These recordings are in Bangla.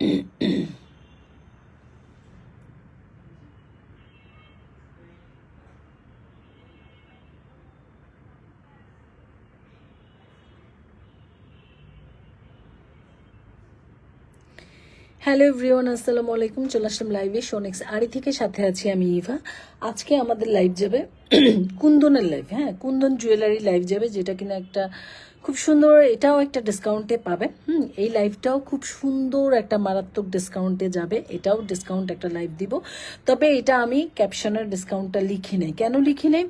Eh. হ্যালো এভরিওয়ান, আসসালামু আলাইকুম। চলে আসলাম লাইভে সোনেক্স আড়ি থেকে। সাথে আছি আমি ইভা। আজকে আমাদের লাইভ যাবে কুন্দনের লাইভ হ্যাঁ? কুন্দন জুয়েলারি লাইভ যাবে, যেটা কিনা একটা খুব সুন্দর, এটাও একটা ডিসকাউন্টে পাবে। হুম, এই লাইভটাও খুব সুন্দর একটা মারাত্মক ডিসকাউন্টে যাবে। এটাও ডিসকাউন্ট একটা লাইভ দিব। তবে এটা আমি ক্যাপশনের ডিসকাউন্টটা লিখি নেই। কেন লিখি নেই?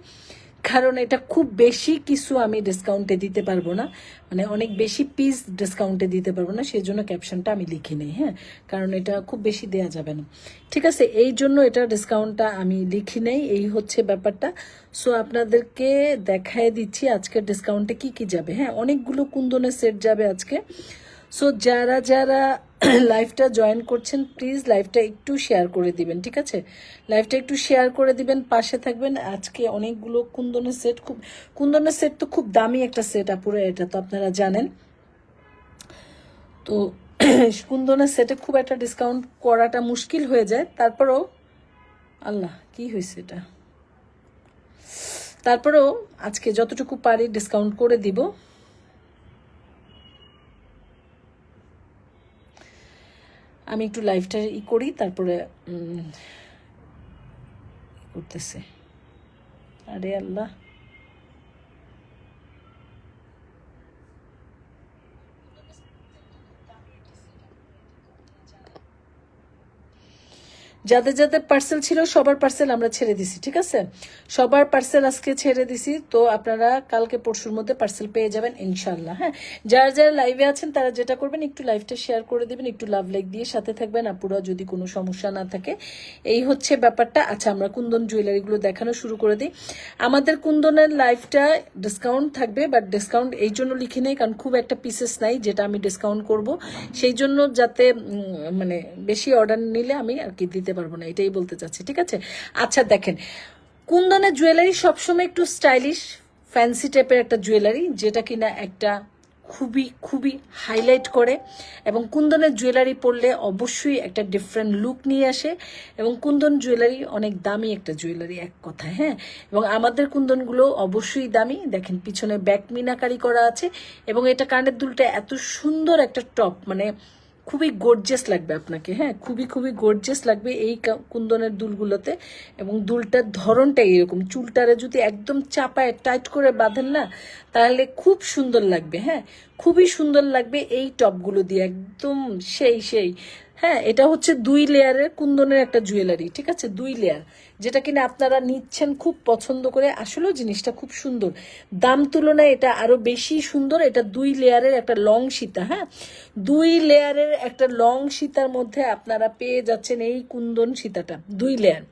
কারণ এটা খুব বেশি কিছু আমি ডিসকাউন্টে দিতে পারব না। মানে অনেক বেশি পিস ডিসকাউন্টে দিতে পারব না, সেই জন্য ক্যাপশনটা আমি লিখি নেই হ্যাঁ? কারণ এটা খুব বেশি দেয়া যাবে না। ঠিক আছে, এই জন্য এটা ডিসকাউন্টটা আমি লিখি নেই, এই হচ্ছে ব্যাপারটা। সো আপনাদেরকে দেখায় দিচ্ছি আজকের ডিসকাউন্টে কি কি যাবে হ্যাঁ? অনেকগুলো কুন্দনের সেট যাবে আজকে। সো যারা যারা লাইভটা জয়েন করছেন প্লিজ লাইভটা একটু শেয়ার করে দিবেন, ঠিক আছে? লাইভটা একটু শেয়ার করে দিবেন, পাশে থাকবেন। আজকে অনেকগুলো কুন্দনের সেট খুব, কুন্দনের সেট তো খুব দামি একটা সেট আপুরে, এটা তো আপনারা জানেন। তো, কুন্দনের সেটে খুব একটা ডিসকাউন্ট করাটা মুশকিল হয়ে যায়। তারপরেও, আল্লাহ, কি হয়েছে এটা? তারপরেও আজকে যতটুকু পারি ডিসকাউন্ট করে দিব। আমি একটু লাইফটা ই করি তারপরে করতেছে। আরে আল্লাহ। যাদের যাদের পার্সেল ছিল, সবার পার্সেল আমরা ছেড়ে দিছি, ঠিক আছে? সবার পার্সেল আজকে ছেড়ে দিছি, তো আপনারা কালকে পরশুর মধ্যে পার্সেল পেয়ে যাবেন ইনশাল্লাহ হ্যাঁ? যারা যারা লাইভে আছেন, তারা যেটা করবেন, একটু লাইভটা শেয়ার করে দেবেন, একটু লাভ লাইক দিয়ে সাথে থাকবেন। আপুরা যদি কোনো সমস্যা না থাকে, এই হচ্ছে ব্যাপারটা। আচ্ছা আমরা কুন্দন জুয়েলারিগুলো দেখানো শুরু করে দিই। আমাদের কুন্দনের লাইভটা ডিসকাউন্ট থাকবে বাট ডিসকাউন্ট এই জন্য লিখে নেই, কারণ খুব একটা পিসেস নাই, যেটা আমি ডিসকাউন্ট করব। সেই জন্য যাতে মানে বেশি অর্ডার নিলে আমি আর কি দিতে পারব না, এটাই বলতে চাচ্ছি, ঠিক আছে? আচ্ছা দেখেন, কুন্দনের জুয়েলারি সবসময় একটু স্টাইলিশ ফ্যান্সি টাইপের একটা জুয়েলারি যেটা কিনা একটা খুবই খুবই হাইলাইট করে এবং কুন্দনের জুয়েলারি পরলে অবশ্যই একটা ডিফারেন্ট লুক নিয়ে আসে এবং কুন্দন জুয়েলারি অনেক দামি একটা জুয়েলারি এক কথায় হ্যাঁ? এবং আমাদের কুন্দনগুলো অবশ্যই দামি, দেখেন, পিছনে ব্যাক মিনাকারি করা আছে এবং এটা কানের দুলটা এত সুন্দর একটা টপ মানে খুবই গর্জেস লাগবে আপনাকে হ্যাঁ? খুবই খুবই গর্জেস লাগবে এই কুন্দনের দুলগুলোতে এবং দুলটার ধরনটা এরকম। চুলটারে যদি একদম চাপায় টাইট করে বাঁধেন না, তাহলে খুব সুন্দর লাগবে হ্যাঁ? খুবই সুন্দর লাগবে এই টপগুলো দিয়ে, একদম সেই সেই। হ্যাঁ এটা হচ্ছে দুই লেয়ারের কুন্দনের একটা জুয়েলারি ঠিক আছে? দুই লেয়ার যেটা কিনা আপনারা নিচ্ছেন খুব পছন্দ করে। আসলেও জিনিসটা খুব সুন্দর। দাম তুলনায় এটা আরও বেশি সুন্দর। এটা দুই লেয়ারের একটা লং সীতা হ্যাঁ? দুই লেয়ারের একটা লং সীতার মধ্যে আপনারা পেয়ে যাচ্ছেন এই কুন্দন সীতাটা, দুই লেয়ার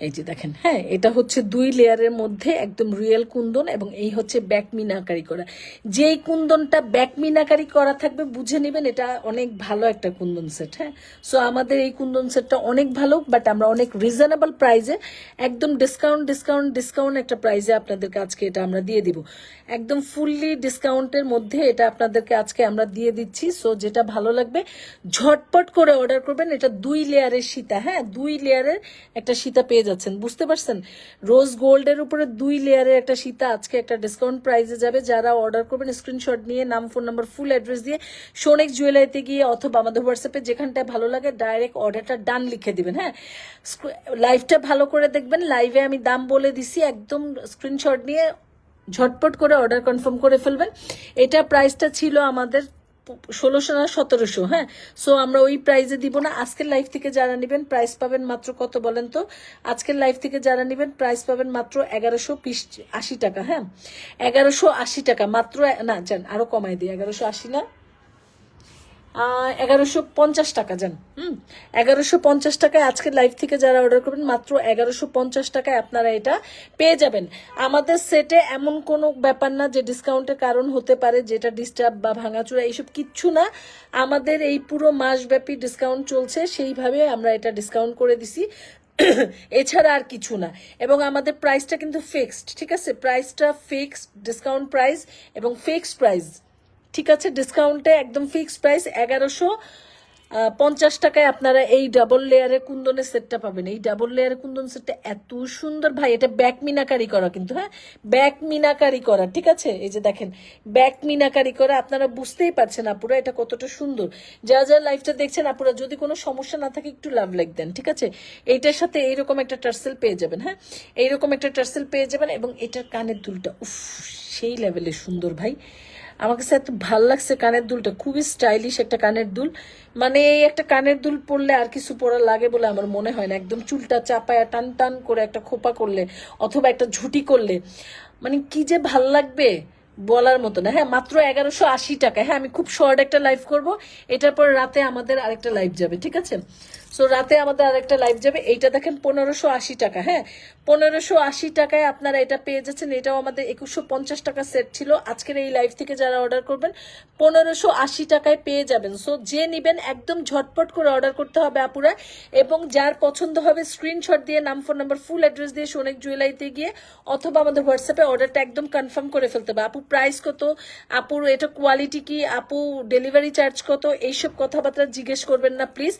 এই যে দেখেন হ্যাঁ এটা হচ্ছে দুই লেয়ারের মধ্যে একদম রিয়েল কুন্দন এবং এই হচ্ছে ব্যাক মিনাকারি করা। যেই কুন্দনটা ব্যাক মিনাকারি করা থাকবে, বুঝে নেবেন এটা অনেক ভালো একটা কুন্দন সেট হ্যাঁ। সো আমাদের এই কুন্দন সেটটা অনেক ভালো বাট আমরা অনেক রিজনেবল প্রাইজে একদম ডিসকাউন্ট ডিসকাউন্ট ডিসকাউন্ট একটা প্রাইজে আপনাদেরকে আজকে এটা আমরা দিয়ে দিব। একদম ফুললি ডিসকাউন্টের মধ্যে এটা আপনাদেরকে আজকে আমরা দিয়ে দিচ্ছি। সো যেটা ভালো লাগবে, ঝটপট করে অর্ডার করবেন। এটা দুই লেয়ারের সীতা হ্যাঁ দুই লেয়ারের একটা সীতা পেয়ে যাচ্ছেন, বুঝতে পারছেন? রোজ গোল্ডের উপরে দুই লেয়ারের একটা সীতা আজকে একটা ডিসকাউন্ট প্রাইসে যাবে। যারা অর্ডার করবেন স্ক্রিনশট নিয়ে, নাম ফোন নাম্বার ফুল অ্যাড্রেস দিয়ে সোনেক জুয়েলারিতে গিয়ে অথবা আমাদের হোয়াটসঅ্যাপে যেখানটায় ভালো লাগে ডাইরেক্ট অর্ডারটা ডান লিখে দিবেন হ্যাঁ? লাইভটা ভালো করে দেখবেন লাইভে আমি দাম বলে দিছি, একদম স্ক্রিনশট নিয়ে ঝটপট করে অর্ডার কনফার্ম করে ফেলবেন। এটা প্রাইসটা ছিল আমাদের ষোলোশো না সতেরোশো হ্যাঁ? সো আমরা ওই প্রাইজে দিব না। আজকের লাইফ থেকে যারা নেবেন প্রাইস পাবেন মাত্র কত বলেন তো? আজকের লাইফ থেকে যারা নেবেন প্রাইস পাবেন মাত্র এগারোশো আশি টাকা হ্যাঁ? এগারোশো আশি টাকা, মাত্র, না যান আরও কমাই দিই, এগারোশো আশি না? এগারোশো পঞ্চাশ টাকা যান হুম? এগারোশো পঞ্চাশ টাকায় আজকের লাইভ থেকে যারা অর্ডার করবেন, মাত্র এগারোশো পঞ্চাশ টাকায় আপনারা এটা পেয়ে যাবেন। আমাদের সেটে এমন কোনো ব্যাপার না যে ডিসকাউন্টের কারণ হতে পারে, যেটা ডিস্টার্ব বা ভাঙাচুরা এইসব কিচ্ছু না। আমাদের এই পুরো মাসব্যাপী ডিসকাউন্ট চলছে, সেইভাবে আমরা এটা ডিসকাউন্ট করে দিছি। এছাড়া আর কিছু না। এবং আমাদের প্রাইসটা কিন্তু ফিক্সড ঠিক আছে? প্রাইসটা ফিক্সড ডিসকাউন্ট প্রাইস এবং ফিক্সড প্রাইস ঠিক আছে ডিসকাউন্টে একদম ফিক্সড প্রাইস এগারোশো পঞ্চাশ টাকায় আপনারা এই ডাবল লেয়ারের কুন্দনের সেটটা পাবেন। এই ডাবল লেয়ারের কুন্দন সেটটা এত সুন্দর ভাই, এটা ব্যাক মিনাকারি করা কিন্তু হ্যাঁ? ব্যাক মিনাকারি করা, ঠিক আছে? এই যে দেখেন ব্যাক মিনাকারি করা, আপনারা বুঝতেই পারছেন আপুরা এটা কতটা সুন্দর। যারা যারা লাইফটা দেখছেন আপুরা, যদি কোনো সমস্যা না থাকে, একটু লাভ লাইক দেন, ঠিক আছে? এইটার সাথে এইরকম একটা টার্সেল পেয়ে যাবেন হ্যাঁ? এইরকম একটা টার্সেল পেয়ে যাবেন এবং এটার কানের দুলটা, উফ, সেই লেভেলে সুন্দর ভাই। আমার কাছে এত ভালো লাগছে কানের দুলটা। খুবই স্টাইলিশ একটা কানের দুল। মানে এই একটা কানের দুল পরলে আর কিছু পরা লাগে বলে আমার মনে হয় না। একদম চুলটা চাপায়া টান টান করে একটা খোপা করলে অথবা একটা ঝুটি করলে মানে কি যে ভালো লাগবে বলার মতো না। হ্যাঁ মাত্র এগারোশো আশি টাকা হ্যাঁ আমি খুব শর্ট একটা লাইভ করব। এটার পর রাতে আমাদের আরেকটা লাইভ যাবে, ঠিক আছে? সো রাতে আমাদের আরেকটা লাইভ যাবে। এইটা দেখেন পনেরোশো আশি টাকা। হ্যাঁ পনেরোশো আশি টাকায় আপনারা এটা পেয়ে যাচ্ছেন। এটাও আমাদের একুশশো পঞ্চাশ টাকা সেট ছিল। আজকের এই লাইভ থেকে যারা অর্ডার করবেন, পনেরোশো আশি টাকায় পেয়ে যাবেন। সো যে নিবেন, একদম ঝটপট করে অর্ডার করতে হবে আপুরা। এবং যার পছন্দ হবে স্ক্রিনশট দিয়ে, নাম ফোন নাম্বার ফুল অ্যাড্রেস দিয়ে সোনেক জুয়েলারিতে গিয়ে অথবা আমাদের হোয়াটসঅ্যাপে অর্ডারটা একদম কনফার্ম করে ফেলতে হবে। আপু প্রাইস কত? আপুর এটা কোয়ালিটি কি? আপু ডেলিভারি চার্জ কত? এইসব কথাবার্তা জিজ্ঞেস করবেন না প্লিজ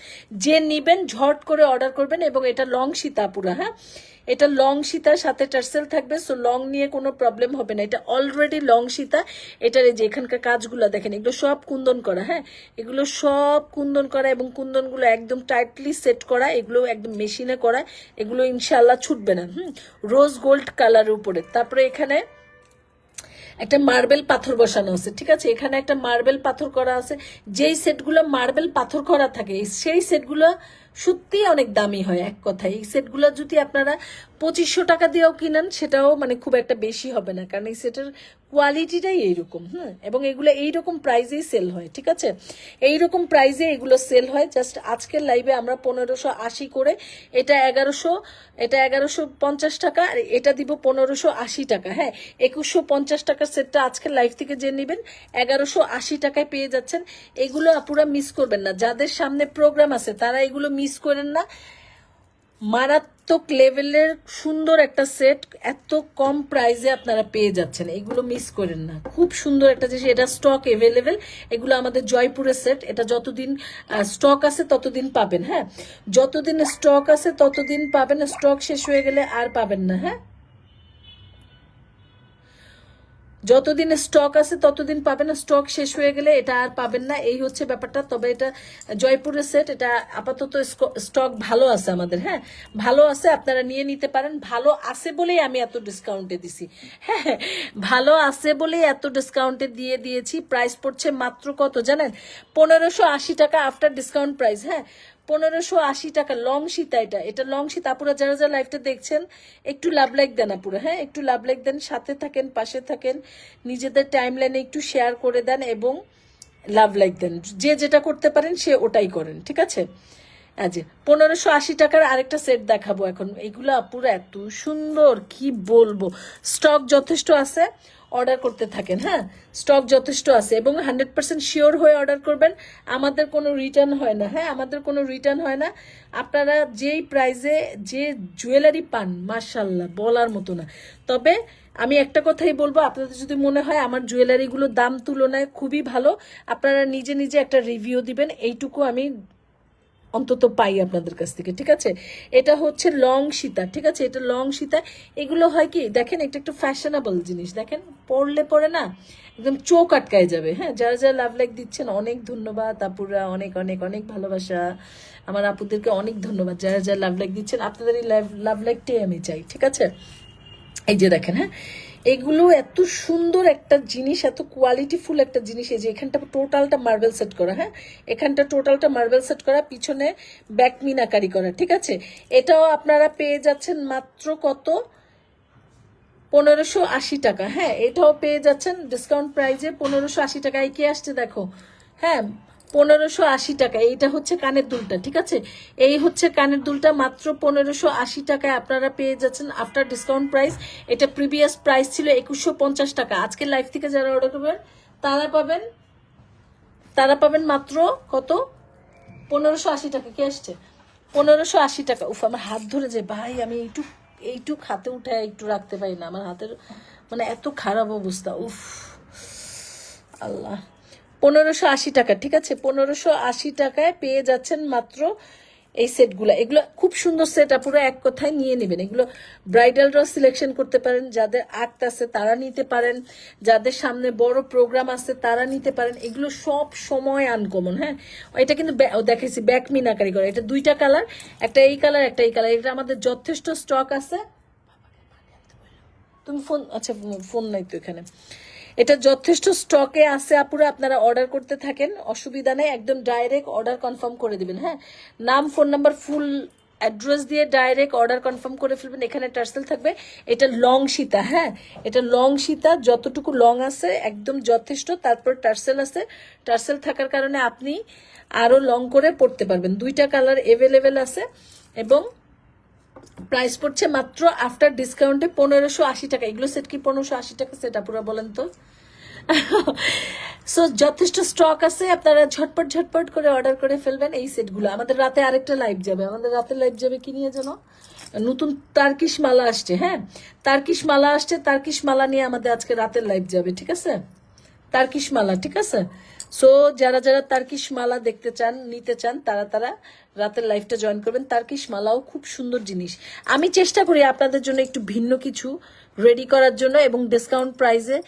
যে নিবেন, ঝট করে অর্ডার করবেন এবং এটা লং সীতা আপুরা হ্যাঁ? এটা লং সীতার সাথে টার্সেল থাকবে সো লং নিয়ে কোনো প্রবলেম হবে না। এটা অলরেডি লং সীতা, এটার এই যে এখানকার কাজগুলো দেখেন, এগুলো সব কুন্দন করা হ্যাঁ? এগুলো সব কুন্দন করা এবং কুন্দনগুলো একদম টাইটলি সেট করা এগুলো একদম মেশিনে করা, এগুলো ইনশাল্লাহ ছুটবে না, হুম? রোজ গোল্ড কালারের উপরে। তারপরে এখানে একটা মার্বেল পাথর বসানো আছে, ঠিক আছে? এখানে একটা মার্বেল পাথর করা আছে। যেই সেটগুলো মার্বেল পাথর করা থাকে সেই সেটগুলো সত্যি অনেক দামি হয় এক কথায়। এই সেটগুলো যদি আপনারা পঁচিশশো টাকা দিয়েও কিনেন, সেটাও মানে খুব একটা বেশি হবে না। কারণ এই সেটের কোয়ালিটিটাই এইরকম হ্যাঁ এবং এগুলো এইরকম প্রাইজেই সেল হয়, ঠিক আছে? এইরকম প্রাইজে এগুলো সেল হয়। জাস্ট আজকের লাইভে আমরা পনেরোশো আশি করে, এটা এগারোশো এটা এগারোশো পঞ্চাশ টাকা, আর এটা দিব পনেরোশো আশি টাকা হ্যাঁ? একুশশো পঞ্চাশ টাকার সেটটা আজকের লাইভ থেকে যে নেবেন, এগারোশো আশি টাকায় পেয়ে যাচ্ছেন। এগুলো আপুরা মিস করবেন না। যাদের সামনে প্রোগ্রাম আছে, তারা এগুলো মিস করেন না। মারাত্মক লেভেলের সুন্দর একটা সেট এত কম প্রাইসে আপনারা পেয়ে যাচ্ছেন। এগুলো মিস করেন না। খুব সুন্দর একটা জিনিস, এটা স্টক এভেলেবেল এগুলো আমাদের জয়পুরের সেট এটা যতদিন স্টক আছে ততদিন পাবেন হ্যাঁ? যতদিন স্টক আছে ততদিন পাবেন স্টক শেষ হয়ে গেলে আর পাবেন না হ্যাঁ? যতদিন স্টক আছে, ততদিন পাবেন স্টক শেষ হয়ে গেলে এটা আর পাবেন না। এই হচ্ছে ব্যাপারটা। তবে এটা জয়পুরের সেট এটা আপাতত স্টক ভালো আছে আমাদের হ্যাঁ? ভালো আছে, আপনারা নিয়ে নিতে পারেন। ভালো আছে বলেই আমি এত ডিসকাউন্টে দিছি হ্যাঁ? ভালো আছে বলেই এত ডিসকাউন্টে দিয়ে দিয়েছি। প্রাইস পড়ছে মাত্র কত জানেন? পনেরোশো আশি টাকা আফটার ডিসকাউন্ট প্রাইস হ্যাঁ? পনেরোশো আশি টাকা লং সীতা এটা। এটা লং সীতা। আপুরা যারা যারা লাইভটা দেখছেন, একটু লাভ লাইক দেন আপুরা হ্যাঁ? একটু লাভ লাইক দেন, সাথে থাকেন, পাশে থাকেন, নিজেদের টাইম লাইনে একটু শেয়ার করে দেন এবং লাভ লাইক দেন। যে যেটা করতে পারেন, সে ওটাই করেন, ঠিক আছে? আচ্ছা পনেরোশো আশি টাকার আরেকটা সেট দেখাবো এখন। এগুলো আপুরা এত সুন্দর, কি বলব? স্টক যথেষ্ট আছে। অর্ডার করতে থাকেন হ্যাঁ? স্টক যথেষ্ট আছে এবং হান্ড্রেড পার্সেন্ট শিওর হয়ে অর্ডার করবেন। আমাদের কোনো রিটার্ন হয় না হ্যাঁ? আমাদের কোনো রিটার্ন হয় না। আপনারা যেই প্রাইজে যে জুয়েলারি পান মার্শাল্লাহ বলার মতো না। তবে আমি একটা কথাই বলব, আপনাদের যদি মনে হয় আমার জুয়েলারিগুলোর দাম তুলনায় খুবই ভালো, আপনারা নিজে নিজে একটা রিভিউ দিবেন। এইটুকু আমি অন্তত পাই আপনাদের কাছ থেকে, ঠিক আছে? এটা হচ্ছে লং সীতা, ঠিক আছে? এটা লং সীতা, এগুলো হয় কি? দেখেন, এটা একটু ফ্যাশনেবল জিনিস। দেখেন, পড়লে পরে না, একদম চোখ আটকায় যাবে। হ্যাঁ যারা যারা লাভ লাইক দিচ্ছেন, অনেক ধন্যবাদ আপুরা, অনেক অনেক অনেক ভালোবাসা। আমার আপুদেরকে অনেক ধন্যবাদ। যারা যারা লাভ লাইক দিচ্ছেন, আপনাদের এই লাভ লাভ লাইকটাই আমি চাই, ঠিক আছে? এই যে দেখেন হ্যাঁ? এগুলো এত সুন্দর একটা জিনিস, এত কোয়ালিটিফুল একটা জিনিস, এই যে এখানটা টোটালটা মার্বেল সেট করা হ্যাঁ? এখানটা টোটালটা মার্বেল সেট করা, পিছনে ব্যাক মিনাকারি করা, ঠিক আছে? এটাও আপনারা পেয়ে যাচ্ছেন মাত্র কত? পনেরোশো আশি টাকা হ্যাঁ? এটাও পেয়ে যাচ্ছেন ডিসকাউন্ট প্রাইজে পনেরোশো আশি টাকায় কি আসছে দেখো হ্যাঁ? পনেরোশো আশি টাকা। এইটা হচ্ছে কানের দুলটা, ঠিক আছে? এই হচ্ছে কানের দুলটা, মাত্র পনেরোশো আশি টাকায় আপনারা পেয়ে যাচ্ছেন আফটার ডিসকাউন্ট প্রাইস এটা প্রিভিয়াস প্রাইস ছিল একুশশো পঞ্চাশ টাকা। আজকের লাইফ থেকে যারা অর্ডার করবেন, তারা পাবেন তারা পাবেন মাত্র কত? পনেরোশো আশি টাকা। কি আসছে? পনেরোশো আশি টাকা। উফ, আমার হাত ধরে যে, ভাই, আমি এইটুক এইটুক হাতে উঠে একটু রাখতে পারি না। আমার হাতের মানে এত খারাপ অবস্থা। উফ, আল্লাহ। পনেরোশো আশি টাকা, ঠিক আছে? পনেরোশো আশি টাকায় পেয়ে যাচ্ছেন মাত্র এই সেটগুলো। এগুলো খুব সুন্দর সেট পুরো এক কথায় নিয়ে নেবেন। এগুলো ব্রাইডালরাও সিলেকশন করতে পারেন, যাদের আর্ট আছে তারা নিতে পারেন, যাদের সামনে বড় প্রোগ্রাম আছে তারা নিতে পারেন। এগুলো সব সময় আনকমন হ্যাঁ? এটা কিন্তু দেখেছি ব্যাক মিনাকারি করে। এটা দুইটা কালার, একটা এই কালার, একটা এই কালার। এটা আমাদের যথেষ্ট স্টক আছে। তুমি ফোন আচ্ছা ফোন নাই তো এখানে। এটা যথেষ্ট স্টকে আছে, আপুরা, আপনারা অর্ডার করতে থাকেন। অসুবিধা নেই, একদম ডাইরেক্ট অর্ডার কনফার্ম করে দিবেন হ্যাঁ? নাম ফোন নাম্বার ফুল অ্যাড্রেস দিয়ে ডাইরেক্ট অর্ডার কনফার্ম করে ফেলবেন। এখানে টার্সেল থাকবে। এটা লং সীতা হ্যাঁ? এটা লং সীতা, যতটুকু লং আছে, একদম যথেষ্ট। তারপর টার্সেল আছে। টার্সেল থাকার কারণে আপনি আরও লং করে পড়তে পারবেন। দুইটা কালার এভেলেবেল আছে এবং প্রাইস পড়ছে মাত্র আফটার ডিসকাউন্টে পনেরোশো আশি টাকা। এগুলো সেট কি পনেরোশো আশি টাকা সেট আপুরা বলেন তো? সো যথেষ্ট স্টক আছে, আপনারা ঝটপট ঝটপট করে অর্ডার করে ফেলবেন এই সেটগুলো আমাদের রাতে আরেকটা লাইভ যাবে। আমাদের রাতে লাইভ যাবে কি নিয়ে যেন নতুন তার্কিশ মালা আসছে হ্যাঁ? তার্কিশ মালা আসছে তার্কিশ মালা নিয়ে আমাদের আজকে রাতের লাইভ যাবে, ঠিক আছে? তার্কিশ মালা, ঠিক আছে? সো যারা যারা তার্কিশ মালা দেখতে চান, নিতে চান, তারা তারা রাতের লাইফটা জয়েন করবেন। তার্কিশ মালাও খুব সুন্দর জিনিস। আমি চেষ্টা করি আপনাদের জন্য একটু ভিন্ন কিছু রেডি করার জন্য এবং ডিসকাউন্ট প্রাইসে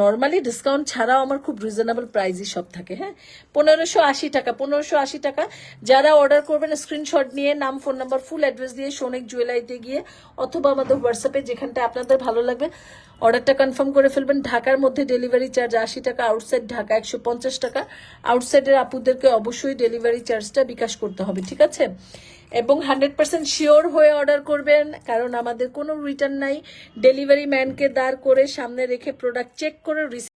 নর্মালি ডিসকাউন্ট ছাড়াও আমার খুব রিজনেবল প্রাইসই সব থাকে হ্যাঁ? পনেরোশো আশি টাকা, পনেরোশো আশি টাকা। যারা অর্ডার করবেন স্ক্রিনশট নিয়ে, নাম ফোন নাম্বার ফুল অ্যাড্রেস দিয়ে সোনিক জুয়েলারিতে গিয়ে অথবা আমাদের হোয়াটসঅ্যাপে যেখানটা আপনাদের ভালো লাগবে অর্ডারটা কনফার্ম করে ফেলবেন। ঢাকার মধ্যে ডেলিভারি চার্জ আশি টাকা আউটসাইড ঢাকা একশো পঞ্চাশ টাকা। আউটসাইডের আপুদেরকে অবশ্যই ডেলিভারি চার্জটা বিকাশ করতে হবে, ঠিক আছে? এবং হান্ড্রেড পার্সেন্ট শিওর হয়ে অর্ডার করবেন, কারণ আমাদের কোনো রিটার্ন নাই। ডেলিভারি ম্যানকে দাঁড় করে সামনে রেখে প্রোডাক্ট চেক করে